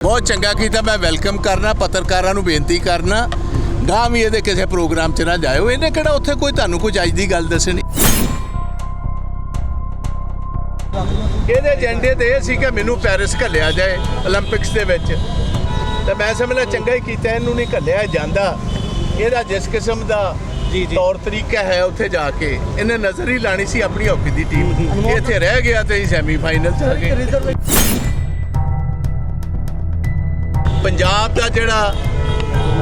ਬਹੁਤ ਚੰਗਾ ਕੀਤਾ ਮੈਂ ਵੈਲਕਮ ਕਰਨਾ ਪੱਤਰਕਾਰਾਂ ਨੂੰ ਬੇਨਤੀ ਕਰਨਾ। ਨਾ ਵੀ ਇਹਦੇ ਕਿਸੇ ਪ੍ਰੋਗਰਾਮ 'ਚ ਨਾ ਜਾਇਓ। ਇਹਨੇ ਕਿਹੜਾ ਉੱਥੇ ਕੋਈ ਤੁਹਾਨੂੰ ਕੋਈ ਅੱਜ ਗੱਲ ਦੱਸਣੀ? ਇਹਦੇ ਏਜੰਡੇ ਤੇ ਇਹ ਸੀ ਕਿ ਮੈਨੂੰ ਪੈਰਿਸ ਘੱਲਿਆ ਜਾਏ 올림픽ਸ ਦੇ ਵਿੱਚ। ਤੇ ਮੈਂ ਸਮਝਣਾ ਚੰਗਾ ਹੀ ਕੀਤਾ ਇਹਨੂੰ ਨਹੀਂ ਘੱਲਿਆ ਜਾਂਦਾ। ਇਹਦਾ ਜਿਸ ਕਿਸਮ ਦਾ ਜੀ ਜੀ। ਤੌਰ ਤਰੀਕਾ ਹੈ ਉੱਥੇ ਜਾ ਕੇ ਇਹਨੇ ਨਜ਼ਰ ਹੀ ਲਾਣੀ ਸੀ ਆਪਣੀ ਹਾਕੀ ਦੀ ਟੀਮ। ਦੀ ਇੱਥੇ ਰਹਿ ਗਿਆ ਤੇ ਸੈਮੀਫਾਈਨਲ ਚ ਆ ਗਏ। ਪੰਜਾਬ ਦਾ ਜਿਹੜਾ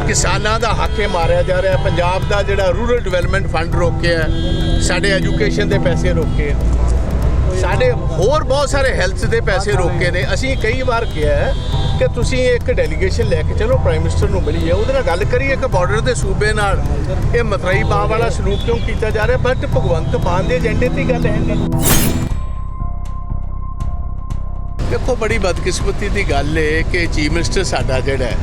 ਕਿਸਾਨਾਂ ਦਾ ਹੱਕੇ ਮਾਰਿਆ ਜਾ ਰਿਹਾ, ਪੰਜਾਬ ਦਾ ਜਿਹੜਾ ਰੂਰਲ ਡਿਵੈਲਪਮੈਂਟ ਫੰਡ ਰੋਕਿਆ ਸਾਡੇ ਐਜੂਕੇਸ਼ਨ ਦੇ ਪੈਸੇ ਰੋਕੇ ਸਾਡੇ ਹੋਰ ਬਹੁਤ ਸਾਰੇ ਹੈਲਥ ਦੇ ਪੈਸੇ ਰੋਕੇ ਨੇ। ਅਸੀਂ ਕਈ ਵਾਰ ਕਿਹਾ ਕਿ ਤੁਸੀਂ ਇੱਕ ਡੈਲੀਗੇਸ਼ਨ ਲੈ ਕੇ ਚਲੋ ਪ੍ਰਾਈਮ ਮਿਨਿਸਟਰ ਨੂੰ ਮਿਲੀਏ, ਉਹਦੇ ਨਾਲ ਗੱਲ ਕਰੀਏ ਕਿ ਬਾਰਡਰ ਦੇ ਸੂਬੇ ਨਾਲ। ਇਹ ਮਤਰਈ ਬਾਹ ਵਾਲਾ ਸਲੂਕ ਕਿਉਂ ਕੀਤਾ ਜਾ ਰਿਹਾ? ਬਟ ਭਗਵੰਤ ਮਾਨ ਦੇ ਏਜੰਡੇ ਤੇ ਗੱਲ ਹੈ। ਨਹੀਂ ਦੇਖੋ ਬੜੀ ਬਦਕਿਸਮਤੀ ਦੀ ਗੱਲ ਹੈ ਕਿ ਚੀਫ ਮਿਨਿਸਟਰ ਸਾਡਾ ਜਿਹੜਾ ਹੈ,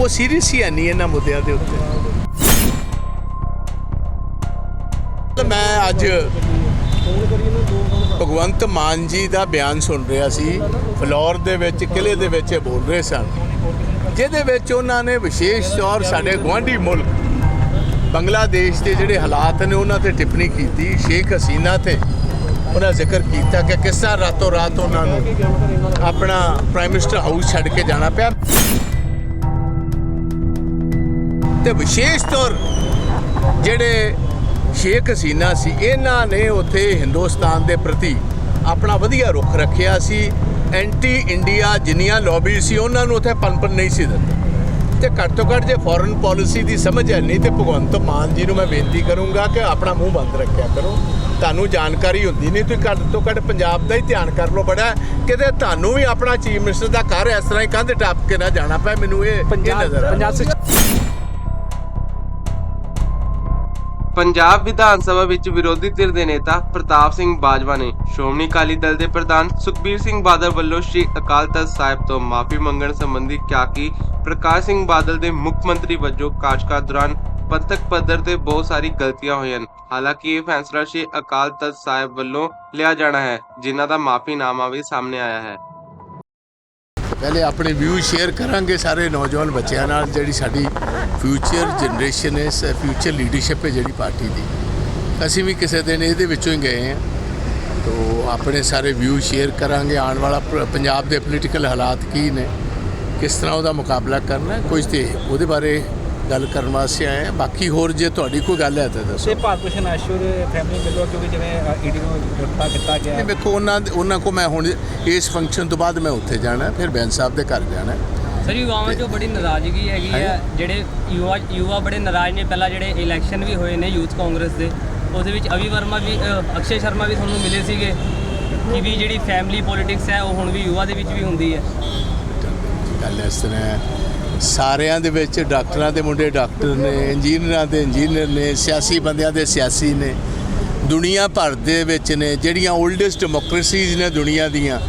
ਉਹ ਸੀਰੀਅਸ ਹੀ ਹੈ ਨਹੀਂ ਇਹਨਾਂ ਮੁੱਦਿਆਂ ਦੇ ਉੱਤੇ। ਤਾਂ ਮੈਂ ਅੱਜ ਭਗਵੰਤ ਮਾਨ ਜੀ ਦਾ ਬਿਆਨ ਸੁਣ ਰਿਹਾ ਸੀ। ਫਲੋਰ ਦੇ ਵਿੱਚ ਕਿਲੇ ਦੇ ਵਿੱਚ ਇਹ ਬੋਲ ਰਹੇ ਸਨ। ਜਿਹਦੇ ਵਿੱਚ ਉਹਨਾਂ ਨੇ ਵਿਸ਼ੇਸ਼ ਤੌਰ ਸਾਡੇ ਗੁਆਂਢੀ ਮੁਲਕ, ਬੰਗਲਾਦੇਸ਼ ਦੇ ਜਿਹੜੇ ਹਾਲਾਤ ਨੇ, ਉਹਨਾਂ ਤੇ ਟਿੱਪਣੀ ਕੀਤੀ, ਸ਼ੇਖ ਹਸੀਨਾ ਤੇ। ਉਹਨਾਂ ਜ਼ਿਕਰ ਕੀਤਾ ਕਿ ਕਿਸ ਤਰ੍ਹਾਂ ਰਾਤੋਂ ਰਾਤ ਉਹਨਾਂ ਨੂੰ ਆਪਣਾ ਪ੍ਰਾਈਮ ਮਿਨਿਸਟਰ ਹਾਊਸ ਛੱਡ ਕੇ ਜਾਣਾ ਪਿਆ। ਤੇ ਵਿਸ਼ੇਸ਼ ਤੌਰ ਜਿਹੜੇ ਸ਼ੇਖ ਹਸੀਨਾ ਸੀ, ਇਹਨਾਂ ਨੇ ਉੱਥੇ ਹਿੰਦੁਸਤਾਨ ਦੇ ਪ੍ਰਤੀ ਆਪਣਾ ਵਧੀਆ ਰੁਖ ਰੱਖਿਆ ਸੀ। ਐਂਟੀ ਇੰਡੀਆ ਜਿੰਨੀਆਂ ਲੌਬੀ ਸੀ, ਉਹਨਾਂ ਨੂੰ ਉੱਥੇ ਪਨਪਨ ਨਹੀਂ ਸੀ ਦਿੱਤਾ। ਤੇ ਘੱਟ ਤੋਂ ਘੱਟ ਜੇ ਫੋਰਨ ਪਾਲਿਸੀ ਦੀ ਸਮਝ ਹੈ ਨਹੀਂ ਤੇ ਭਗਵੰਤ ਮਾਨ ਜੀ ਨੂੰ ਮੈਂ ਬੇਨਤੀ ਕਰੂੰਗਾ ਕਿ ਆਪਣਾ ਮੂੰਹ ਬੰਦ ਰੱਖਿਆ ਕਰੋ। ਤੁਹਾਨੂੰ ਜਾਣਕਾਰੀ ਹੁੰਦੀ ਨਹੀਂ ਤੁਸੀਂ ਘੱਟ ਤੋਂ ਘੱਟ ਪੰਜਾਬ ਦਾ ਹੀ ਧਿਆਨ ਕਰ ਲਓ ਬੜਾ। ਕਿਤੇ ਤੁਹਾਨੂੰ ਵੀ ਆਪਣਾ ਚੀਫ ਮਿਨਿਸਟਰ ਦਾ ਘਰ ਇਸ ਤਰ੍ਹਾਂ ਹੀ ਕੰਧ ਟੱਪ ਕੇ ਨਾ ਜਾਣਾ ਪਏ ਮੈਨੂੰ ਇਹ ਨਜ਼ਰ ਆ। ਪੰਜਾਬ ਵਿਧਾਨ ਸਭਾ ਵਿੱਚ ਵਿਰੋਧੀ ਧਿਰ ਦੇ ਨੇਤਾ ਪ੍ਰਤਾਪ ਸਿੰਘ ਬਾਜਵਾ ਨੇ ਸ਼੍ਰੋਮਣੀ ਅਕਾਲੀ ਦਲ ਦੇ ਪ੍ਰਧਾਨ ਸੁਖਬੀਰ ਸਿੰਘ ਬਾਦਲ ਵੱਲੋਂ ਸ਼੍ਰੀ ਅਕਾਲ ਤਖਤ ਸਾਹਿਬ ਤੋਂ ਮਾਫੀ ਮੰਗਣ ਸੰਬੰਧੀ ਕਿਹਾ ਕਿ ਪ੍ਰਕਾਸ਼ ਸਿੰਘ ਬਾਦਲ ਦੇ ਮੁੱਖ ਮੰਤਰੀ ਵਜੋਂ ਕਾਰਜਕਾਲ ਦੌਰਾਨ ਪੰਥਕ ਪੱਧਰ ਤੇ ਬਹੁਤ ਸਾਰੀ ਗਲਤੀਆਂ ਹੋਈਆਂ ਹਨ ਹਾਲਾਂਕਿ ਇਹ ਫੈਸਲਾ ਸ਼੍ਰੀ ਅਕਾਲ ਤਖਤ ਸਾਹਿਬ ਵੱਲੋਂ ਲਿਆ ਜਾਣਾ ਹੈ, ਜਿਨ੍ਹਾਂ ਦਾ ਮਾਫੀਨਾਮਾ ਵੀ ਸਾਹਮਣੇ ਆਇਆ ਹੈ। ਪਹਿਲੇ ਆਪਣੇ ਵਿਊ ਸ਼ੇਅਰ ਕਰਾਂਗੇ ਸਾਰੇ ਨੌਜਵਾਨ ਬੱਚਿਆਂ ਨਾਲ, ਜਿਹੜੀ ਸਾਡੀ ਫਿਊਚਰ ਜਨਰੇਸ਼ਨ ਹੈ ਫਿਊਚਰ ਲੀਡਰਸ਼ਿਪ ਹੈ ਜਿਹੜੀ ਪਾਰਟੀ ਦੀ। ਅਸੀਂ ਵੀ ਕਿਸੇ ਦਿਨ ਇਹਦੇ ਵਿੱਚੋਂ ਹੀ ਗਏ ਹਾਂ। ਤੋ ਆਪਣੇ ਸਾਰੇ ਵਿਊ ਸ਼ੇਅਰ ਕਰਾਂਗੇ, ਆਉਣ ਵਾਲਾ ਪੰਜਾਬ ਦੇ ਪੋਲੀਟੀਕਲ ਹਾਲਾਤ ਕੀ ਨੇ। ਕਿਸ ਤਰ੍ਹਾਂ ਉਹਦਾ ਮੁਕਾਬਲਾ ਕਰਨਾ ਹੈ, ਕੁਝ ਤੇ ਉਹਦੇ ਬਾਰੇ ਗੱਲ ਕਰਨ ਵਾਸਤੇ ਆਏ ਹਾਂ। ਬਾਕੀ ਹੋਰ ਜੇ ਤੁਹਾਡੀ ਕੋਈ ਗੱਲ ਹੈ ਤਾਂ ਦੱਸੋ। ਸੇ ਭਾਰਤ ਭੂਸ਼ਣ ਆਸ਼ੂਰ ਫੈਮਿਲੀ ਮਿਲੋ ਕਿਉਂਕਿ ਜਿਵੇਂ ਈਡੀ ਨੂੰ ਗ੍ਰਿਫਤਾਰ ਕੀਤਾ ਗਿਆ। ਨਹੀਂ ਵੇਖੋ ਉਹਨਾਂ ਉਹਨਾਂ ਕੋ ਮੈਂ ਹੁਣ ਇਸ ਫੰਕਸ਼ਨ ਤੋਂ ਬਾਅਦ ਮੈਂ ਉੱਥੇ ਜਾਣਾ ਫਿਰ ਬੈਂਸ ਸਾਹਿਬ ਦੇ ਘਰ ਜਾਣਾ। ਸਰ ਯੁਵਾਵਾਂ 'ਚੋਂ ਬੜੀ ਨਾਰਾਜ਼ਗੀ ਹੈਗੀ ਹੈ। ਜਿਹੜੇ ਯੁਵਾ ਯੁਵਾ ਬੜੇ ਨਾਰਾਜ਼ ਨੇ। ਪਹਿਲਾਂ ਜਿਹੜੇ ਇਲੈਕਸ਼ਨ ਵੀ ਹੋਏ ਨੇ ਯੂਥ ਕਾਂਗਰਸ ਦੇ ਉਹਦੇ ਵਿੱਚ ਅਵੀ ਵਰਮਾ ਵੀ ਅਕਸ਼ੇ ਸ਼ਰਮਾ ਵੀ ਤੁਹਾਨੂੰ ਮਿਲੇ ਸੀਗੇ ਕਿ ਵੀ ਜਿਹੜੀ ਫੈਮਿਲੀ ਪੋਲਿਟਿਕਸ ਹੈ ਉਹ ਹੁਣ ਵੀ ਯੁਵਾ ਦੇ ਵਿੱਚ ਵੀ ਹੁੰਦੀ ਹੈ। ਗੱਲ ਇਸ ਤਰ੍ਹਾਂ ਸਾਰਿਆਂ ਦੇ ਵਿੱਚ ਡਾਕਟਰਾਂ ਦੇ ਮੁੰਡੇ ਡਾਕਟਰ ਨੇ, ਇੰਜੀਨੀਅਰਾਂ ਦੇ ਇੰਜੀਨੀਅਰ ਨੇ, ਸਿਆਸੀ ਬੰਦਿਆਂ ਦੇ ਸਿਆਸੀ ਨੇ। ਦੁਨੀਆ ਭਰ ਦੇ ਵਿੱਚ ਨੇ, ਜਿਹੜੀਆਂ 올ਡੈਸਟ ਡੈਮੋਕ੍ਰੇਸੀਜ਼ ਨੇ ਦੁਨੀਆ ਦੀਆਂ।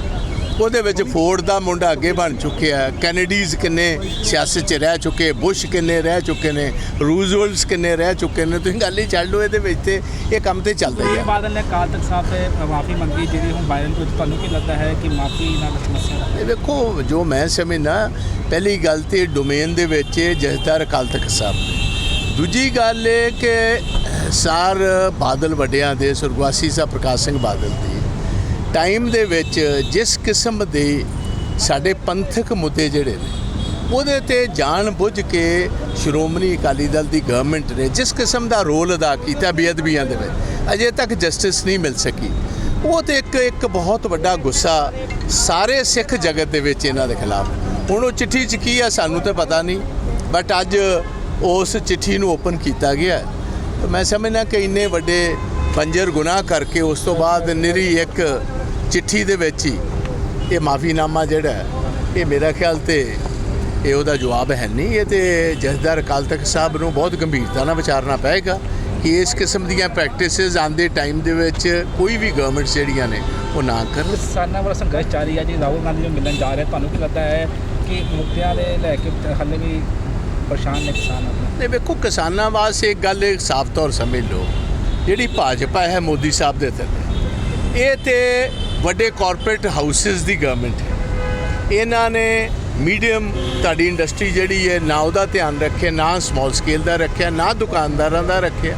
ਉਹਦੇ ਵਿੱਚ ਫੋਰਡ ਦਾ ਮੁੰਡਾ ਅੱਗੇ ਬਣ ਚੁੱਕਿਆ ਕੈਨੇਡੀਜ਼ ਕਿੰਨੇ ਸਿਆਸਤ 'ਚ ਰਹਿ ਚੁੱਕੇ ਬੁਸ਼ ਕਿੰਨੇ ਰਹਿ ਚੁੱਕੇ ਨੇ ਰੂਜ਼ਵੈਲਟਸ ਕਿੰਨੇ ਰਹਿ ਚੁੱਕੇ ਨੇ ਤੁਸੀਂ ਗੱਲ ਹੀ ਛੱਡ ਲਓ ਇਹਦੇ ਵਿੱਚ ਤੇ ਇਹ ਕੰਮ ਤੇ ਚੱਲਦਾ ਹੀ ਹੈ। ਬਾਦਲ ਨੇ ਅਕਾਲ ਤਖਤ ਸਾਹਿਬ ਤੇ ਮਾਫੀ ਮੰਗੀ ਜਿਹਦੀ ਹੁਣ ਬਾਇਰਨ ਤੋਂ ਤੁਹਾਨੂੰ ਕੀ ਲੱਗਦਾ ਹੈ ਕਿ ਮਾਫੀ ਨਾਲ ਸਮੱਸਿਆ ਇਹ ਵੇਖੋ ਜੋ ਮੈਂ ਸਮਝਦਾ ਪਹਿਲੀ ਗੱਲ ਤੇ ਡੋਮੇਨ ਦੇ ਵਿੱਚ ਜਥੇਦਾਰ ਅਕਾਲ ਤਖਤ ਸਾਹਿਬ। ਦੂਜੀ ਗੱਲ ਇਹ ਕਿ ਸਾਰ ਬਾਦਲ ਵੱਡਿਆਂ ਦੇ ਸੁਰਗਵਾਸੀ ਸਾਹਿਬ ਪ੍ਰਕਾਸ਼ ਸਿੰਘ ਬਾਦਲ ਦੀ। ਟਾਈਮ ਦੇ ਵਿੱਚ ਜਿਸ ਕਿਸਮ ਦੇ ਸਾਡੇ ਪੰਥਕ ਮੁੱਦੇ ਜਿਹੜੇ ਨੇ, ਉਹਦੇ ਤੇ ਜਾਣ ਬੁੱਝ ਕੇ ਸ਼੍ਰੋਮਣੀ ਅਕਾਲੀ ਦਲ ਦੀ ਗਵਰਨਮੈਂਟ ਨੇ ਜਿਸ ਕਿਸਮ ਦਾ ਰੋਲ ਅਦਾ ਕੀਤਾ ਬੇਅਦਬੀਆਂ ਦੇ ਵਿੱਚ, ਅਜੇ ਤੱਕ ਜਸਟਿਸ ਨਹੀਂ ਮਿਲ ਸਕੀ। ਉਹ ਤੇ ਇੱਕ ਇੱਕ ਬਹੁਤ ਵੱਡਾ ਗੁੱਸਾ ਸਾਰੇ ਸਿੱਖ ਜਗਤ ਦੇ ਵਿੱਚ ਇਹਨਾਂ ਦੇ ਖਿਲਾਫ। ਹੁਣ ਉਹ ਚਿੱਠੀ 'ਚ ਕੀ ਆ ਸਾਨੂੰ ਤਾਂ ਪਤਾ ਨਹੀਂ ਬਟ ਅੱਜ ਉਸ ਚਿੱਠੀ ਨੂੰ ਓਪਨ ਕੀਤਾ ਗਿਆ। ਮੈਂ ਸਮਝਣਾ ਕਿ ਇੰਨੇ ਵੱਡੇ ਬੰਜਰ ਗੁਨਾਹ ਕਰਕੇ ਉਸ ਤੋਂ ਬਾਅਦ ਨਿਰੀ ਇੱਕ ਚਿੱਠੀ ਦੇ ਵਿੱਚ ਹੀ ਇਹ ਮਾਫੀਨਾਮਾ ਜਿਹੜਾ ਇਹ ਮੇਰਾ ਖਿਆਲ ਤੇ ਇਹ ਉਹਦਾ ਜਵਾਬ ਹੈ ਨਹੀਂ। ਇਹ ਤੇ ਜਥੇਦਾਰ ਅਕਾਲ ਤਖਤ ਸਾਹਿਬ ਨੂੰ ਬਹੁਤ ਗੰਭੀਰਤਾ ਨਾਲ ਵਿਚਾਰਨਾ ਪਏਗਾ ਕਿ ਇਸ ਕਿਸਮ ਦੀਆਂ ਪ੍ਰੈਕਟਿਸਿਸ ਆਂਦੇ ਟਾਈਮ ਦੇ ਵਿੱਚ ਕੋਈ ਵੀ ਗਵਰਨਮੈਂਟ ਜਿਹੜੀਆਂ ਨੇ ਉਹ ਨਾ ਕਰਨ। ਕਿਸਾਨਾਂ ਵਾਲਾ ਸੰਘਰਸ਼ ਜਾਰੀ ਹੈ ਜੀ। ਰਾਹੁਲ ਗਾਂਧੀ ਨੂੰ ਮਿਲਣ ਜਾ ਰਹੇ ਤੁਹਾਨੂੰ ਕੀ ਲੱਗਦਾ ਹੈ ਕਿ ਮੁੱਦਿਆਂ ਦੇ ਲੈ ਕੇ ਹਾਲੇ ਵੀ ਪਰੇਸ਼ਾਨ ਨੇ ਕਿਸਾਨ ਆਪਣੇ? ਵੇਖੋ ਕਿਸਾਨਾਂ ਵਾਸਤੇ ਇੱਕ ਗੱਲ ਇੱਕ ਸਾਫ਼ ਤੌਰ ਸਮਝ ਲਓ। ਜਿਹੜੀ ਭਾਜਪਾ ਹੈ ਮੋਦੀ ਸਾਹਿਬ ਦੇ ਥੱਲੇ ਇਹ ਤੇ ਵੱਡੇ ਕਾਰਪੋਰੇਟ ਹਾਊਸਸ ਦੀ ਗਵਰਨਮੈਂਟ ਹੈ। ਇਹਨਾਂ ਨੇ ਮੀਡੀਅਮ ਤੁਹਾਡੀ ਇੰਡਸਟਰੀ ਜਿਹੜੀ ਹੈ, ਨਾ ਉਹਦਾ ਧਿਆਨ ਰੱਖਿਆ, ਨਾ ਸਮਾਲ ਸਕੇਲ ਦਾ ਰੱਖਿਆ, ਨਾ ਦੁਕਾਨਦਾਰਾਂ ਦਾ ਰੱਖਿਆ,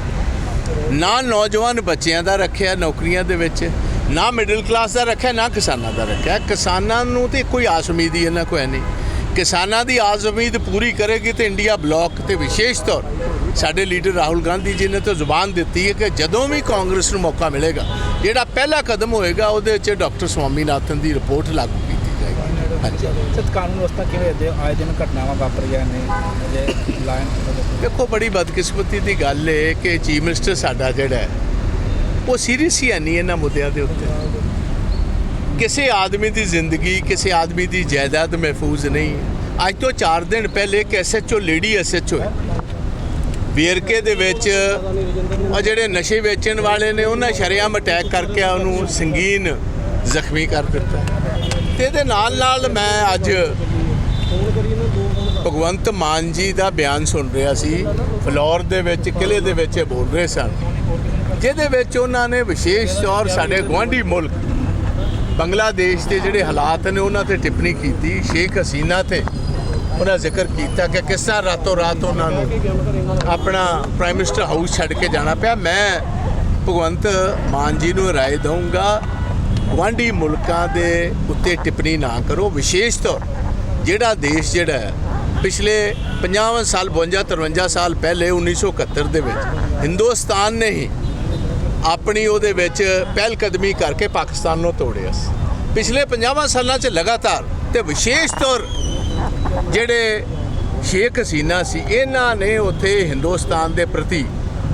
ਨਾ ਨੌਜਵਾਨ ਬੱਚਿਆਂ ਦਾ ਰੱਖਿਆ ਨੌਕਰੀਆਂ ਦੇ ਵਿੱਚ, ਨਾ ਮਿਡਲ ਕਲਾਸ ਦਾ ਰੱਖਿਆ, ਨਾ ਕਿਸਾਨਾਂ ਦਾ ਰੱਖਿਆ। ਕਿਸਾਨਾਂ ਨੂੰ ਤੇ ਕੋਈ ਆਸ ਉਮੀਦ ਹੀ ਇਹਨਾਂ ਕੋਈ ਨਹੀਂ। ਕਿਸਾਨਾਂ ਦੀ ਆਸ ਉਮੀਦ ਪੂਰੀ ਕਰੇਗੀ ਤੇ ਇੰਡੀਆ ਬਲਾਕ ਤੇ ਵਿਸ਼ੇਸ਼ ਤੌਰ ਸਾਡੇ ਲੀਡਰ ਰਾਹੁਲ ਗਾਂਧੀ ਜੀ ਨੇ ਤਾਂ ਜ਼ੁਬਾਨ ਦਿੱਤੀ ਹੈ ਕਿ ਜਦੋਂ ਵੀ ਕਾਂਗਰਸ ਨੂੰ ਮੌਕਾ ਮਿਲੇਗਾ ਜਿਹੜਾ ਪਹਿਲਾ ਕਦਮ ਹੋਏਗਾ ਉਹਦੇ ਵਿੱਚ ਡਾਕਟਰ ਸਵਾਮੀਨਾਥਨ ਦੀ ਰਿਪੋਰਟ ਲਾਗੂ ਕੀਤੀ ਜਾਏਗੀ। ਹਾਂਜੀ। ਸਰ ਕਾਨੂੰਨ ਵਿਵਸਥਾ ਕਿਵੇਂ ਦੇ ਆਏ ਦਿਨ ਘਟਨਾਵਾਂ ਵਾਪਰੀਆਂ ਨੇ? ਜੇ ਲਾਇਨ ਦੇਖੋ ਬੜੀ ਬਦਕਿਸਮਤੀ ਦੀ ਗੱਲ ਹੈ ਕਿ ਚੀਫ ਮਿਨਿਸਟਰ ਸਾਡਾ ਜਿਹੜਾ ਉਹ ਸੀਰੀਅਸ ਹੀ ਨਹੀਂ ਇਹਨਾਂ ਮੁੱਦਿਆਂ ਦੇ ਉੱਤੇ। ਕਿਸੇ ਆਦਮੀ ਦੀ ਜ਼ਿੰਦਗੀ ਕਿਸੇ ਆਦਮੀ ਦੀ ਜਾਇਦਾਦ ਮਹਿਫੂਜ਼ ਨਹੀਂ ਅੱਜ ਤੋਂ 4 ਦਿਨ ਪਹਿਲੇ ਇੱਕ ਐਸਐਚਓ ਲੇਡੀ ਐਸਐਚਓ ਹੈ। ਵੇਰਕੇ ਦੇ ਵਿੱਚ ਉਹ ਜਿਹੜੇ ਨਸ਼ੇ ਵੇਚਣ ਵਾਲੇ ਨੇ, ਉਹਨਾਂ ਸ਼ਰੇਆਮ ਅਟੈਕ ਕਰਕੇ ਉਹਨੂੰ ਸੰਗੀਨ ਜ਼ਖਮੀ ਕਰ ਦਿੱਤਾ। ਤੇ ਇਹਦੇ ਨਾਲ ਨਾਲ ਮੈਂ ਅੱਜ ਭਗਵੰਤ ਮਾਨ ਜੀ ਦਾ ਬਿਆਨ ਸੁਣ ਰਿਹਾ ਸੀ। ਫਲੋਰ ਦੇ ਵਿੱਚ ਕਿਲੇ ਦੇ ਵਿੱਚ ਇਹ ਬੋਲ ਰਹੇ ਸਨ। ਜਿਹਦੇ ਵਿੱਚ ਉਹਨਾਂ ਨੇ ਵਿਸ਼ੇਸ਼ ਤੌਰ ਸਾਡੇ ਗੁਆਂਢੀ ਮੁਲਕ ਬੰਗਲਾਦੇਸ਼ ਦੇ ਜਿਹੜੇ ਹਾਲਾਤ ਨੇ, ਉਹਨਾਂ ਤੇ ਟਿੱਪਣੀ ਕੀਤੀ, ਸ਼ੇਖ ਹਸੀਨਾ ਤੇ। ਉਹਨਾਂ ਜ਼ਿਕਰ ਕੀਤਾ ਕਿ ਕਿਸ ਤਰ੍ਹਾਂ ਰਾਤੋਂ ਰਾਤ ਉਹਨਾਂ ਨੂੰ ਆਪਣਾ ਪ੍ਰਾਈਮ ਮਿਨਿਸਟਰ ਹਾਊਸ ਛੱਡ ਕੇ ਜਾਣਾ ਪਿਆ। ਮੈਂ ਭਗਵੰਤ ਮਾਨ ਜੀ ਨੂੰ ਰਾਏ ਦਊਂਗਾ, ਗੁਆਂਢੀ ਮੁਲਕਾਂ ਦੇ ਉੱਤੇ ਟਿੱਪਣੀ ਨਾ ਕਰੋ। ਵਿਸ਼ੇਸ਼ ਤੌਰ ਜਿਹੜਾ ਦੇਸ਼ ਜਿਹੜਾ ਪਿਛਲੇ 50 ਸਾਲ 52 53 ਸਾਲ ਪਹਿਲੇ 1971 ਦੇ ਵਿੱਚ ਹਿੰਦੁਸਤਾਨ ਨੇ ਹੀ ਆਪਣੀ ਉਹਦੇ ਵਿੱਚ ਪਹਿਲ ਕਦਮੀ ਕਰਕੇ ਪਾਕਿਸਤਾਨ ਨੂੰ ਤੋੜਿਆ ਸੀ। ਪਿਛਲੇ 50 ਸਾਲਾਂ 'ਚ ਲਗਾਤਾਰ ਤੇ ਵਿਸ਼ੇਸ਼ ਤੌਰ ਜਿਹੜੇ ਸ਼ੇਖ ਹਸੀਨਾ ਸੀ, ਇਹਨਾਂ ਨੇ ਉੱਥੇ ਹਿੰਦੁਸਤਾਨ ਦੇ ਪ੍ਰਤੀ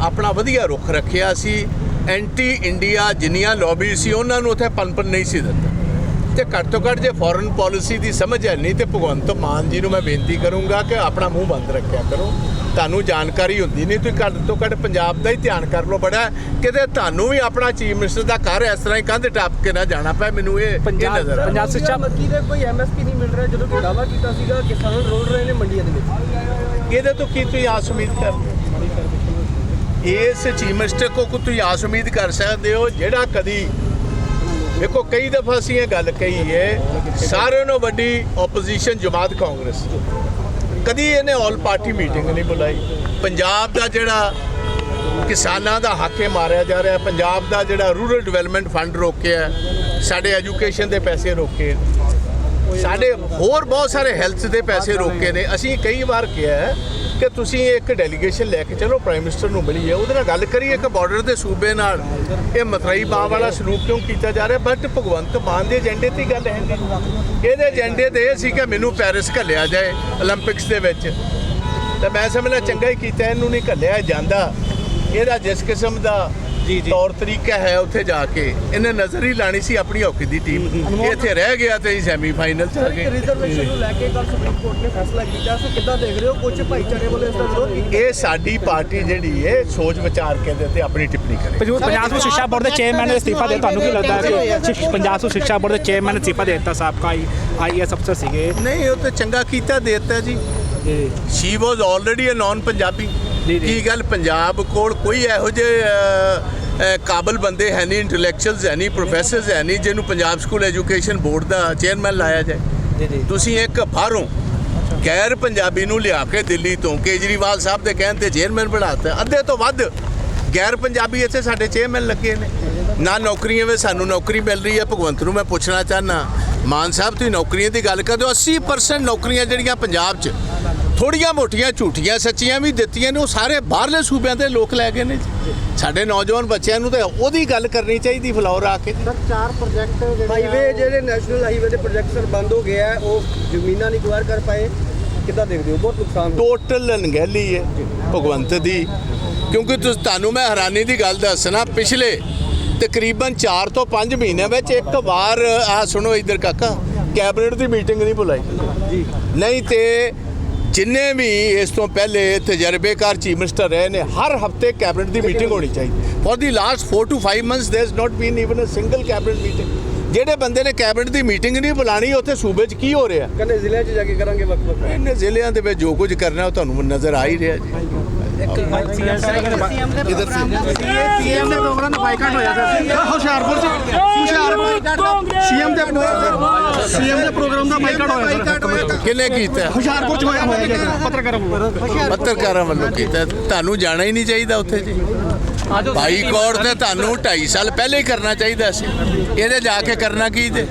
ਆਪਣਾ ਵਧੀਆ ਰੁਖ ਰੱਖਿਆ ਸੀ। ਐਂਟੀ ਇੰਡੀਆ ਜਿੰਨੀਆਂ ਲੌਬੀ ਸੀ, ਉਹਨਾਂ ਨੂੰ ਉੱਥੇ ਪਨਪਨ ਨਹੀਂ ਸੀ ਦਿੱਤਾ। ਤੇ ਘੱਟ ਤੋਂ ਘੱਟ ਜੇ ਫੋਰਨ ਪਾਲਿਸੀ ਦੀ ਸਮਝ ਹੈ, ਨਹੀਂ ਤੇ ਭਗਵੰਤ ਮਾਨ ਜੀ ਨੂੰ ਮੈਂ ਬੇਨਤੀ ਕਰੂੰਗਾ ਕਿ ਆਪਣਾ ਮੂੰਹ ਬੰਦ ਰੱਖਿਆ ਕਰੋ। ਤੁਹਾਨੂੰ ਜਾਣਕਾਰੀ ਹੁੰਦੀ ਨਹੀਂ ਤੁਸੀਂ ਘੱਟ ਤੋਂ ਘੱਟ ਪੰਜਾਬ ਦਾ ਹੀ ਧਿਆਨ ਕਰ ਲਓ ਬੜਾ। ਕਿਤੇ ਤੁਹਾਨੂੰ ਵੀ ਆਪਣਾ ਚੀਫ ਮਿਨਿਸਟਰ ਦਾ ਘਰ ਇਸ ਤਰ੍ਹਾਂ ਹੀ ਕੰਧ ਟੱਪ ਕੇ ਨਾ ਜਾਣਾ ਪਏ ਮੈਨੂੰ ਇਹ ਇਹ ਨਜ਼ਰ ਆ। ਪੰਜਾਬ ਸਿੱਖਿਆ ਦੇ ਕੋਈ ਐਮਐਸਪੀ ਨਹੀਂ ਮਿਲ ਰਿਹਾ ਜਦੋਂ ਕਿ ਦਾਵਾ ਕੀਤਾ ਸੀਗਾ ਕਿਸਾਨ ਰੋਲ ਰਹੇ ਨੇ ਮੰਡੀਆਂ ਦੇ ਵਿੱਚ। ਇਹਦੇ ਤੋਂ ਕੀ ਤੁਸੀਂ ਆਸ ਉਮੀਦ ਕਰਦੇ ਇਸ ਚੀਫ ਮਿਨਿਸਟਰ ਕੋ ਕੋ ਤੁਸੀਂ ਆਸ ਉਮੀਦ ਕਰ ਸਕਦੇ ਹੋ ਜਿਹੜਾ ਕਦੀ ਦੇਖੋ ਕਈ ਦਫਾ ਅਸੀਂ ਇਹ ਗੱਲ ਕਹੀ ਹੈ ਸਾਰਿਆਂ ਨਾਲੋਂ ਵੱਡੀ ਆਪੋਜੀਸ਼ਨ ਜਮਾਤ ਕਾਂਗਰਸ। ਕਦੀ ਇਹਨੇ ਆਲ ਪਾਰਟੀ ਮੀਟਿੰਗ ਨਹੀਂ ਬੁਲਾਈ। ਪੰਜਾਬ ਦਾ ਜਿਹੜਾ ਕਿਸਾਨਾਂ ਦਾ ਹੱਕ ਮਾਰਿਆ ਜਾ ਰਿਹਾ, ਪੰਜਾਬ ਦਾ ਜਿਹੜਾ ਰੂਰਲ ਡਿਵੈਲਪਮੈਂਟ ਫੰਡ ਰੋਕਿਆ ਸਾਡੇ ਐਜੂਕੇਸ਼ਨ ਦੇ ਪੈਸੇ ਰੋਕੇ ਸਾਡੇ ਹੋਰ ਬਹੁਤ ਸਾਰੇ ਹੈਲਥ ਦੇ ਪੈਸੇ ਰੋਕੇ ਨੇ। ਅਸੀਂ ਕਈ ਵਾਰ ਕਿਹਾ ਕਿ ਤੁਸੀਂ ਇੱਕ ਡੈਲੀਗੇਸ਼ਨ ਲੈ ਕੇ ਚਲੋ ਪ੍ਰਾਈਮ ਮਿਨਿਸਟਰ ਨੂੰ ਮਿਲੀਏ। ਉਹਦੇ ਨਾਲ ਗੱਲ ਕਰੀਏ ਕਿ ਬਾਰਡਰ ਦੇ ਸੂਬੇ ਨਾਲ। ਇਹ ਮਥਰਾਈ ਬਾਹ ਵਾਲਾ ਸਲੂਕ ਕਿਉਂ ਕੀਤਾ ਜਾ ਰਿਹਾ? ਬਟ ਭਗਵੰਤ ਮਾਨ ਦੇ ਏਜੰਡੇ ਤੇ ਗੱਲ ਹੈ ਇਹਦੇ। ਏਜੰਡੇ ਤੇ ਇਹ ਸੀ ਕਿ ਮੈਨੂੰ ਪੈਰਿਸ ਘੱਲਿਆ ਜਾਏ 올림픽ਸ ਦੇ ਵਿੱਚ। ਤਾਂ ਮੈਂ ਸਮਝਣਾ ਚੰਗਾ ਹੀ ਕੀਤਾ, ਇਹਨੂੰ ਨਹੀਂ ਘੱਲਿਆ ਜਾਂਦਾ। ਇਹਦਾ ਜਿਸ ਕਿਸਮ ਦਾ ਜੀ, ਜੀ। ਤੌਰ ਤਰੀਕਾ ਹੈ ਉੱਥੇ ਜਾ ਕੇ। ਇਹਨੇ ਨਜ਼ਰ ਹੀ ਲਾਣੀ ਸੀ ਆਪਣੀ ਹਾਕੀ ਦੀ ਟੀਮ। ਇਹ ਇੱਥੇ ਰਹਿ ਗਿਆ ਤੇ ਸੈਮੀਫਾਈਨਲ ਚ ਆ ਗਏ। ਰਿਜ਼ਰਵੇਸ਼ਨ ਨੂੰ ਲੈ ਕੇ ਕੱਲ ਸੁਪਰੀਮ ਕੋਰਟ ਨੇ ਫੈਸਲਾ ਕੀਤਾ। ਸੋ ਕਿੱਦਾਂ ਦੇਖ ਰਹੇ ਹੋ? ਕੁਝ ਭਾਈਚਾਰੇ ਵੱਲੋਂ ਇਸ ਦਾ ਵਿਰੋਧ ਕੀਤਾ ਇਹ ਸਾਡੀ ਪਾਰਟੀ ਜਿਹੜੀ ਹੈ ਸੋਚ ਵਿਚਾਰ ਕੇ ਦੇ ਤੇ ਆਪਣੀ ਟਿੱਪਣੀ ਕਰੇ। ਪੰਜਾਬ ਪੰਜਾਬ ਤੋਂ ਸਿੱਖਿਆ ਬੋਰਡ ਦੇ ਚੇਅਰਮੈਨ ਨੇ ਅਸਤੀਫਾ ਦੇ ਤੁਹਾਨੂੰ ਕੀ ਲੱਗਦਾ ਹੈ ਕਿ ਸਿੱਖ- ਪੰਜਾਬ ਸਿੱਖਿਆ ਬੋਰਡ ਦੇ ਚੇਅਰਮੈਨ ਨੇ ਅਸਤੀਫਾ ਦੇ ਦਿੱਤਾ? ਸਾਬਕਾ ਆਈਐਸ ਅਫਸਰ ਸੀਗੇ। ਨਹੀਂ ਉਹ ਤੇ ਚੰਗਾ ਕੀਤਾ ਦੇਤਾ ਜੀ। ਜੀ। She was already uh non Punjabi ਜੀ, ਜੀ। ਕੀ ਗੱਲ? ਪੰਜਾਬ ਕੋਲ ਕੋਈ ਇਹੋ ਜਿਹੇ ਕਾਬਲ ਬੰਦੇ ਹੈ ਨਹੀਂ ਇੰਟੈਲੈਕਚੁਅਲਸ ਹੈ ਨਹੀਂ ਪ੍ਰੋਫੈਸਰਸ ਹੈ ਨਹੀਂ ਜਿਹਨੂੰ ਪੰਜਾਬ ਸਕੂਲ ਐਜੂਕੇਸ਼ਨ ਬੋਰਡ ਦਾ ਚੇਅਰਮੈਨ ਲਾਇਆ ਜਾਏ। ਤੁਸੀਂ ਇੱਕ ਬਾਹਰੋਂ ਗੈਰ ਪੰਜਾਬੀ ਨੂੰ ਲਿਆ ਕੇ ਦਿੱਲੀ ਤੋਂ ਕੇਜਰੀਵਾਲ ਸਾਹਿਬ ਦੇ ਕਹਿਣ ਤੇ ਚੇਅਰਮੈਨ ਬਣਾਤਾ ਅੱਧੇ ਤੋਂ ਵੱਧ ਗੈਰ ਪੰਜਾਬੀ ਇੱਥੇ ਸਾਡੇ ਚੇਅਰਮੈਨ ਲੱਗੇ ਨੇ। ਨਾ ਨੌਕਰੀਆਂ ਵਿੱਚ ਸਾਨੂੰ ਨੌਕਰੀ ਮਿਲ ਰਹੀ ਹੈ। ਭਗਵੰਤ ਨੂੰ ਮੈਂ ਪੁੱਛਣਾ ਚਾਹਨਾ ਮਾਨ ਸਾਹਿਬ ਤੁਸੀਂ ਨੌਕਰੀਆਂ ਦੀ ਗੱਲ ਕਰਦੇ ਹੋ? 80% ਨੌਕਰੀਆਂ ਜਿਹੜੀਆਂ ਪੰਜਾਬ 'ਚ ਥੋੜੀਆਂ ਮੋਟੀਆਂ ਝੂਠੀਆਂ ਸੱਚੀਆਂ ਵੀ ਦਿੱਤੀਆਂ ਨੇ ਉਹ ਸਾਰੇ ਬਾਹਰਲੇ ਸੂਬਿਆਂ ਦੇ ਲੋਕ ਲੈ ਗਏ ਨੇ। ਸਾਡੇ ਨੌਜਵਾਨ ਬੱਚਿਆਂ ਨੂੰ ਤਾਂ ਉਹਦੀ ਗੱਲ ਕਰਨੀ ਚਾਹੀਦੀ ਫਲੋਰ ਆ ਕੇ। ਸਰ ਚਾਰ ਪ੍ਰੋਜੈਕਟ ਹਾਈਵੇ ਜਿਹੜੇ ਨੈਸ਼ਨਲ ਹਾਈਵੇ ਦੇ ਪ੍ਰੋਜੈਕਟ ਸਰ ਬੰਦ ਹੋ ਗਏ ਆ ਉਹ ਜ਼ਮੀਨਾਂ ਨਹੀਂ ਅਕਵਾਇਰ ਕਰ ਪਾਏ। ਕਿੱਦਾਂ ਦੇਖਦੇ ਹੋ? ਬਹੁਤ ਨੁਕਸਾਨ ਟੋਟਲ ਅਣਗਹਿਲੀ ਹੈ ਭਗਵੰਤ ਦੀ। ਕਿਉਂਕਿ ਤੁਸ ਤੁਹਾਨੂੰ ਮੈਂ ਹੈਰਾਨੀ ਦੀ ਗੱਲ ਦੱਸਣਾ ਪਿਛਲੇ ਤਕਰੀਬਨ 4 ਤੋਂ 5 ਮਹੀਨਿਆਂ ਵਿੱਚ ਇੱਕ ਵਾਰ ਆ ਸੁਣੋ ਇੱਧਰ ਕਾਕਾ ਕੈਬਨਿਟ ਦੀ ਮੀਟਿੰਗ ਨਹੀਂ ਬੁਲਾਈ। ਜੀ। ਨਹੀਂ ਤੇ ਜਿੰਨੇ ਵੀ ਇਸ ਤੋਂ ਪਹਿਲੇ ਤਜਰਬੇਕਾਰ ਚੀਫ ਮਿਨਿਸਟਰ ਰਹੇ ਨੇ ਹਰ ਹਫ਼ਤੇ ਕੈਬਨਿਟ ਦੀ ਮੀਟਿੰਗ ਹੋਣੀ ਚਾਹੀਦੀ for the last 4 to 5 months there is not been even a single cabinet meeting ਜਿਹੜੇ ਬੰਦੇ ਨੇ ਕੈਬਨਿਟ ਦੀ ਮੀਟਿੰਗ ਨਹੀਂ ਬੁਲਾਣੀ ਉੱਥੇ ਸੂਬੇ 'ਚ ਕੀ ਹੋ ਰਿਹਾ ਕਹਿੰਦੇ ਜ਼ਿਲ੍ਹਿਆਂ 'ਚ ਜਾ ਕੇ ਕਰਾਂਗੇ ਵੱਖ ਵੱਖ ਇਹਨੇ ਜ਼ਿਲ੍ਹਿਆਂ ਦੇ ਵਿੱਚ ਜੋ ਕੁਝ ਕਰਨਾ ਉਹ ਤੁਹਾਨੂੰ ਨਜ਼ਰ ਆ ਹੀ ਰਿਹਾ ਜੀ ਇੱਕ ਸੀਐਮ ਸਾਹਿਬ ਇਧਰ ਸੇ ਸੀਐਮ ਦੇ ਪ੍ਰੋਗਰਾਮ ਦਾ ਬਾਈਕਾਟ ਹੋਇਆ ਸੀ ਹੁਸ਼ਿਆਰਪੁਰ ਚ ਹੁਸ਼ਿਆਰਪੁਰ ਸੀਐਮ ਦੇ ਸੀਐਮ ਦੇ ਪ੍ਰੋਗਰਾਮ ਦਾ ਬਾਈਕਾਟ ਹੋਇਆ ਕਿਹਨੇ ਕੀਤਾ? ਹੁਸ਼ਿਆਰਪੁਰ ਚ ਹੋਇਆ ਹੋਇਆ ਜੀ। ਪੱਤਰਕਾਰਾਂ ਵੱਲੋਂ। ਪੱਤਰਕਾਰਾਂ ਵੱਲੋਂ ਕੀਤਾ। ਤੁਹਾਨੂੰ ਜਾਣਾ ਹੀ ਨਹੀਂ ਚਾਹੀਦਾ ਉੱਥੇ ਜੀ। ਬਾਈਕਾਟ ਤੇ ਤੁਹਾਨੂੰ 2.5 ਸਾਲ ਪਹਿਲੇ ਹੀ ਕਰਨਾ ਚਾਹੀਦਾ ਸੀ। ਇਹਦੇ ਜਾ ਕੇ ਕਰਨਾ ਕੀ ਤੇ?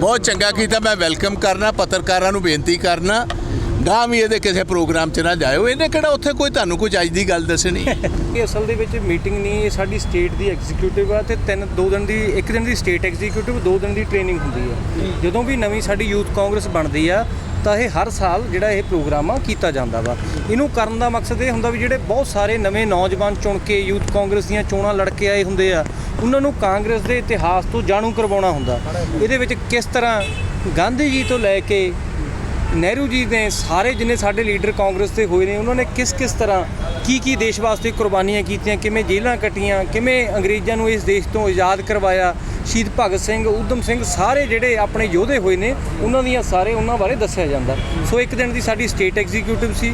ਬਹੁਤ ਚੰਗਾ ਕੀਤਾ। ਮੈਂ ਵੈਲਕਮ ਕਰਨਾ ਪੱਤਰਕਾਰਾਂ ਨੂੰ ਬੇਨਤੀ ਕਰਨਾ। ਗਾਂ ਵੀ ਇਹਦੇ ਕਿਸੇ ਪ੍ਰੋਗਰਾਮ 'ਚ ਨਾ ਜਾਇਓ, ਇਹਨੇ ਕਿਹੜਾ ਉੱਥੇ ਕੋਈ ਤੁਹਾਨੂੰ ਕੋਈ ਅੱਜ ਦੀ ਗੱਲ ਦੱਸਣੀ? ਇਹ ਅਸਲ ਦੇ ਵਿੱਚ ਮੀਟਿੰਗ ਨਹੀਂ, ਇਹ ਸਾਡੀ ਸਟੇਟ ਦੀ ਐਗਜ਼ੀਕਿਊਟਿਵ ਆ ਤੇ ਤਿੰਨ, ਦੋ ਦਿਨ ਦੀ, ਇੱਕ ਦਿਨ ਦੀ ਸਟੇਟ ਐਗਜ਼ੀਕਿਊਟਿਵ ਦੋ ਦਿਨ ਦੀ ਟ੍ਰੇਨਿੰਗ ਹੁੰਦੀ ਆ। ਜਦੋਂ ਵੀ ਨਵੀਂ ਸਾਡੀ ਯੂਥ ਕਾਂਗਰਸ ਬਣਦੀ ਆ, ਤਾਂ ਇਹ ਹਰ ਸਾਲ ਜਿਹੜਾ ਇਹ ਪ੍ਰੋਗਰਾਮ ਆ, ਕੀਤਾ ਜਾਂਦਾ ਵਾ। ਇਹਨੂੰ ਕਰਨ ਦਾ ਮਕਸਦ ਇਹ ਹੁੰਦਾ ਵੀ ਜਿਹੜੇ ਬਹੁਤ ਸਾਰੇ ਨਵੇਂ ਨੌਜਵਾਨ ਚੁਣ ਕੇ ਯੂਥ ਕਾਂਗਰਸ ਦੀਆਂ ਚੋਣਾਂ ਲੜ ਕੇ ਆਏ ਹੁੰਦੇ ਆ, ਉਹਨਾਂ ਨੂੰ ਕਾਂਗਰਸ ਦੇ ਇਤਿਹਾਸ ਤੋਂ ਜਾਣੂ ਕਰਵਾਉਣਾ ਹੁੰਦਾ। ਇਹਦੇ ਵਿੱਚ ਕਿਸ ਤਰ੍ਹਾਂ ਗਾਂਧੀ ਜੀ ਤੋਂ ਲੈ ਕੇ ਨਹਿਰੂ ਜੀ ਨੇ ਸਾਰੇ ਜਿੰਨੇ ਸਾਡੇ ਲੀਡਰ ਕਾਂਗਰਸ ਦੇ ਹੋਏ ਨੇ, ਉਹਨਾਂ ਨੇ ਕਿਸ ਕਿਸ ਤਰ੍ਹਾਂ ਕੀ ਕੀ ਦੇਸ਼ ਵਾਸਤੇ ਕੁਰਬਾਨੀਆਂ ਕੀਤੀਆਂ, ਕਿਵੇਂ ਜੇਲ੍ਹਾਂ ਕੱਟੀਆਂ, ਕਿਵੇਂ ਅੰਗਰੇਜ਼ਾਂ ਨੂੰ ਇਸ ਦੇਸ਼ ਤੋਂ ਆਜ਼ਾਦ ਕਰਵਾਇਆ, ਸ਼ਹੀਦ ਭਗਤ ਸਿੰਘ, ਊਧਮ ਸਿੰਘ, ਸਾਰੇ ਜਿਹੜੇ ਆਪਣੇ ਯੋਧੇ ਹੋਏ ਨੇ, ਉਹਨਾਂ ਦੀਆਂ ਸਾਰੇ ਉਹਨਾਂ ਬਾਰੇ ਦੱਸਿਆ ਜਾਂਦਾ। ਸੋ ਇੱਕ ਦਿਨ ਦੀ ਸਾਡੀ ਸਟੇਟ ਐਗਜ਼ੀਕਿਊਟਿਵ ਸੀ,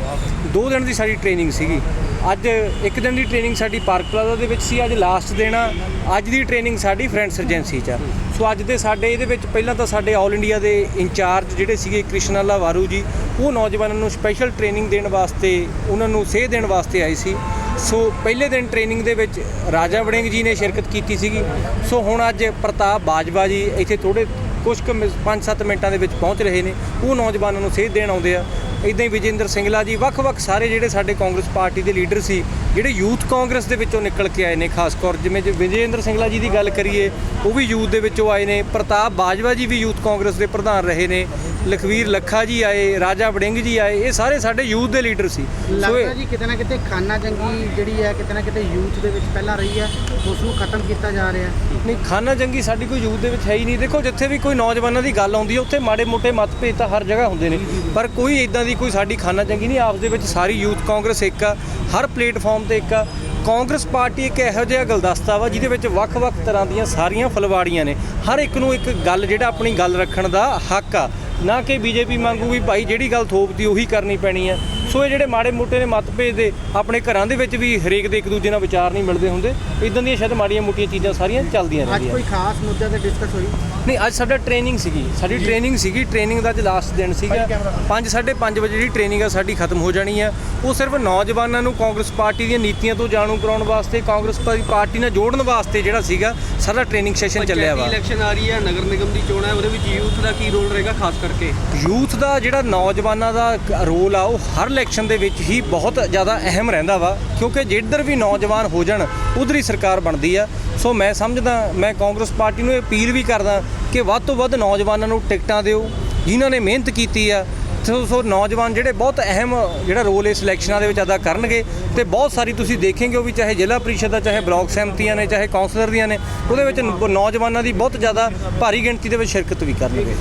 ਦੋ ਦਿਨ ਦੀ ਸਾਡੀ ਟ੍ਰੇਨਿੰਗ ਸੀਗੀ। ਅੱਜ ਇੱਕ ਦਿਨ ਦੀ ਟ੍ਰੇਨਿੰਗ ਸਾਡੀ ਪਾਰਕ ਪਲਾਜ਼ਾ ਦੇ ਵਿੱਚ ਸੀ, ਅੱਜ ਲਾਸਟ ਦਿਨ ਆ। ਅੱਜ ਦੀ ਟ੍ਰੇਨਿੰਗ ਸਾਡੀ ਫਰੈਂਡਸ ਏਜੰਸੀ 'ਚ ਆ। ਸੋ ਅੱਜ ਦੇ ਸਾਡੇ ਇਹਦੇ ਵਿੱਚ ਪਹਿਲਾਂ ਤਾਂ ਸਾਡੇ ਆਲ ਇੰਡੀਆ ਦੇ ਇੰਚਾਰਜ ਜਿਹੜੇ ਸੀਗੇ ਕ੍ਰਿਸ਼ਨਾਲਾ ਵਾਰੂ ਜੀ, ਉਹ ਨੌਜਵਾਨਾਂ ਨੂੰ ਸਪੈਸ਼ਲ ਟ੍ਰੇਨਿੰਗ ਦੇਣ ਵਾਸਤੇ, ਉਹਨਾਂ ਨੂੰ ਸੇਧ ਦੇਣ ਵਾਸਤੇ ਆਏ ਸੀ। ਸੋ ਪਹਿਲੇ ਦਿਨ ਟ੍ਰੇਨਿੰਗ ਦੇ ਵਿੱਚ ਰਾਜਾ ਵੜਿੰਗ ਜੀ ਨੇ ਸ਼ਿਰਕਤ ਕੀਤੀ ਸੀਗੀ। ਸੋ ਹੁਣ ਅੱਜ ਪ੍ਰਤਾਪ ਬਾਜਵਾ ਜੀ ਇੱਥੇ ਥੋੜੇ ਕੁਝ ਕੁ 5-7 ਮਿੰਟਾਂ ਦੇ ਵਿੱਚ ਪਹੁੰਚ ਰਹੇ ਨੇ। ਉਹ ਨੌਜਵਾਨਾਂ ਨੂੰ ਸੇਧ ਦੇਣ ਆਉਂਦੇ ਆ। ਇਦਾਂ ਹੀ ਵਿਜੇਂਦਰ ਸਿੰਗਲਾ ਜੀ, ਵੱਖ-ਵੱਖ ਸਾਰੇ ਜਿਹੜੇ ਸਾਡੇ ਕਾਂਗਰਸ ਪਾਰਟੀ ਦੇ ਲੀਡਰ ਸੀ, ਜਿਹੜੇ ਯੂਥ ਕਾਂਗਰਸ ਦੇ ਵਿੱਚੋਂ ਨਿਕਲ ਕੇ ਆਏ ਨੇ, ਖਾਸ ਕਰ ਜਿਵੇਂ ਜੇ ਵਿਜੇਂਦਰ ਸਿੰਗਲਾ ਜੀ ਦੀ ਗੱਲ ਕਰੀਏ, ਉਹ ਵੀ ਯੂਥ ਦੇ ਵਿੱਚੋਂ ਆਏ ਨੇ। ਪ੍ਰਤਾਪ ਬਾਜਵਾ ਜੀ ਵੀ ਯੂਥ ਕਾਂਗਰਸ ਦੇ ਪ੍ਰਧਾਨ ਰਹੇ ਨੇ। ਲਖਵੀਰ ਲੱਖਾ ਜੀ ਆਏ ਰਾਜਾ ਵੜਿੰਗ ਜੀ ਆਏ ਇਹ ਸਾਰੇ ਸਾਡੇ ਯੂਥ ਦੇ ਲੀਡਰ ਸੀ। ਸੋ ਇਹ- ਜੀ ਕਿਤੇ ਨਾ ਕਿਤੇ ਖਾਨਾ ਜੰਗੀ ਜਿਹੜੀ ਹੈ ਕਿਤੇ ਨਾ ਕਿਤੇ ਯੂਥ ਦੇ ਵਿੱਚ ਪਹਿਲਾਂ ਰਹੀ ਹੈ ਉਸ ਨੂੰ ਖਤਮ ਕੀਤਾ ਜਾ ਰਿਹਾ ਹੈ। ਨਹੀਂ ਖਾਨਾ ਜੰਗੀ ਸਾਡੀ ਕੋਈ ਯੂਥ ਦੇ ਵਿੱਚ ਹੈ ਹੀ ਨਹੀਂ। ਦੇਖੋ ਜਿੱਥੇ ਵੀ ਕੋਈ ਨੌਜਵਾਨਾਂ ਦੀ ਗੱਲ ਆਉਂਦੀ ਹੈ ਉੱਥੇ ਮਾੜੇ ਮੋਟੇ ਮਤਭੇਦ ਤਾਂ ਹਰ ਜਗ੍ਹਾ ਹੁੰਦੇ ਨੇ। ਪਰ ਕੋਈ ਇਦਾਂ ਦੀ ਕੋਈ ਸਾਡੀ ਖਾਨਾ ਜੰਗੀ ਨਹੀਂ ਆਪਸ ਦੇ ਵਿੱਚ ਸਾਰੀ ਯੂਥ ਕਾਂਗਰਸ ਇੱਕ ਆ ਹਰ ਪਲੇਟਫਾਰਮ ਤੇ ਇੱਕ ਆ। ਕਾਂਗਰਸ ਪਾਰਟੀ ਇੱਕ ਇਹੋ ਜਿਹਾ ਗੁਲਦਸਤਾ ਵਾ ਜਿਹਦੇ ਵਿੱਚ ਵੱਖ-ਵੱਖ ਤਰ੍ਹਾਂ ਦੀਆਂ ਸਾਰੀਆਂ ਫਲਵਾੜੀਆਂ ਨੇ। ਹਰ ਇੱਕ ਨੂੰ ਇੱਕ ਗੱਲ ਜਿਹੜਾ ਆਪਣੀ ਗੱਲ ਰੱਖਣ ਦਾ ਹੱਕ ਆ ਨਾ ਕਿ ਬੀਜੇਪੀ ਮੰਗੂ ਵੀ ਭਾਈ ਜਿਹੜੀ ਗੱਲ ਥੋਪਦੀ ਉਹੀ ਕਰਨੀ ਪੈਣੀ ਹੈ। ਸੋ ਇਹ ਜਿਹੜੇ ਮਾੜੇ ਮੋਟੇ ਨੇ ਮਤਭੇਦ ਦੇ ਆਪਣੇ ਘਰਾਂ ਦੇ ਵਿੱਚ ਵੀ ਹਰੇਕ ਦੇ ਇੱਕ ਦੂਜੇ ਨਾਲ ਵਿਚਾਰ ਨਹੀਂ ਮਿਲਦੇ ਹੁੰਦੇ। ਇਦਾਂ ਦੀਆਂ ਸ਼ਾਇਦ ਮਾੜੀਆਂ ਮੋਟੀਆਂ ਚੀਜ਼ਾਂ ਸਾਰੀਆਂ ਚੱਲਦੀਆਂ ਅੱਜ ਰਹਿੰਦੀਆਂ। ਕੋਈ ਖਾਸ ਮੁੱਦੇ ਤੇ ਡਿਸਕਸ ਹੋਈ? ਨਹੀਂ ਅੱਜ ਸਾਡਾ ਟ੍ਰੇਨਿੰਗ ਸੀਗੀ। ਸਾਡੀ ਟ੍ਰੇਨਿੰਗ ਸੀਗੀ ਟ੍ਰੇਨਿੰਗ ਦਾ ਅੱਜ ਲਾਸਟ ਦਿਨ ਸੀਗਾ। 5:30 ਵਜੇ ਜਿਹੜੀ ਟ੍ਰੇਨਿੰਗ ਆ ਸਾਡੀ ਖਤਮ ਹੋ ਜਾਣੀ ਆ। ਉਹ ਸਿਰਫ ਨੌਜਵਾਨਾਂ ਨੂੰ ਕਾਂਗਰਸ ਪਾਰਟੀ ਦੀਆਂ ਨੀਤੀਆਂ ਤੋਂ ਜਾਣੂ ਕਰਾਉਣ ਵਾਸਤੇ ਕਾਂਗਰਸ ਪਾਰਟੀ- ਨਾਲ ਜੋੜਨ ਵਾਸਤੇ ਜਿਹੜਾ ਸੀਗਾ ਸਾਡਾ ਟ੍ਰੇਨਿੰਗ ਸੈਸ਼ਨ ਚੱਲਿਆ ਵਾ। ਇਲੈਕਸ਼ਨ ਆ ਰਹੀ ਹੈ ਨਗਰ ਨਿਗਮ ਦੀ ਚੋਣ ਹੈ ਉਹਦੇ ਵਿੱਚ ਯੂਥ ਦਾ ਕੀ ਰੋਲ ਰਹੇਗਾ ਖਾਸ ਕਰਕੇ? ਯੂਥ ਦਾ ਜਿਹੜਾ ਨੌਜਵਾਨਾਂ ਦਾ ਰੋਲ ਆ ਉਹ ਹਰ ਇਲੈਕਸ਼ਨ ਦੇ ਵਿੱਚ ਹੀ ਬਹੁਤ ਜ਼ਿਆਦਾ ਅਹਿਮ ਰਹਿੰਦਾ ਵਾ, ਕਿਉਂਕਿ ਜਿੱਧਰ ਵੀ ਨੌਜਵਾਨ ਹੋ ਜਾਣ, ਉਧਰ ਹੀ ਸਰਕਾਰ ਬਣਦੀ ਆ। ਸੋ ਮੈਂ ਸਮਝਦਾ, ਮੈਂ ਕਾਂਗਰਸ ਪਾਰਟੀ ਨੂੰ ਇਹ ਅਪੀਲ ਵੀ ਕਰਦਾ ਕਿ ਵੱਧ ਤੋਂ ਵੱਧ ਨੌਜਵਾਨਾਂ ਨੂੰ ਟਿਕਟਾਂ ਦਿਓ, ਜਿਨ੍ਹਾਂ ਨੇ ਮਿਹਨਤ ਕੀਤੀ ਆ। ਸੋ ਸੋ ਨੌਜਵਾਨ ਜਿਹੜੇ ਬਹੁਤ ਅਹਿਮ ਜਿਹੜਾ ਰੋਲ ਇਸ ਇਲੈਕਸ਼ਨਾਂ ਦੇ ਵਿੱਚ ਅਦਾ ਕਰਨਗੇ, ਤੇ ਬਹੁਤ ਸਾਰੀ ਤੁਸੀਂ ਦੇਖੋਗੇ ਉਹ ਵੀ, ਚਾਹੇ ਜ਼ਿਲ੍ਹਾ ਪ੍ਰੀਸ਼ਦ ਦਾ ਚਾਹੇ ਬਲਾਕ ਸਹਿਮਤੀਆਂ ਨੇ, ਚਾਹੇ ਕੌਂਸਲਰ ਦੀਆਂ ਨੇ, ਉਹਦੇ ਵਿੱਚ ਨੌਜਵਾਨਾਂ ਦੀ ਬਹੁਤ ਜ਼ਿਆਦਾ ਭਾਰੀ ਗਿਣਤੀ ਦੇ ਵਿੱਚ ਸ਼ਿਰਕਤ ਵੀ ਕਰਨਗੇ।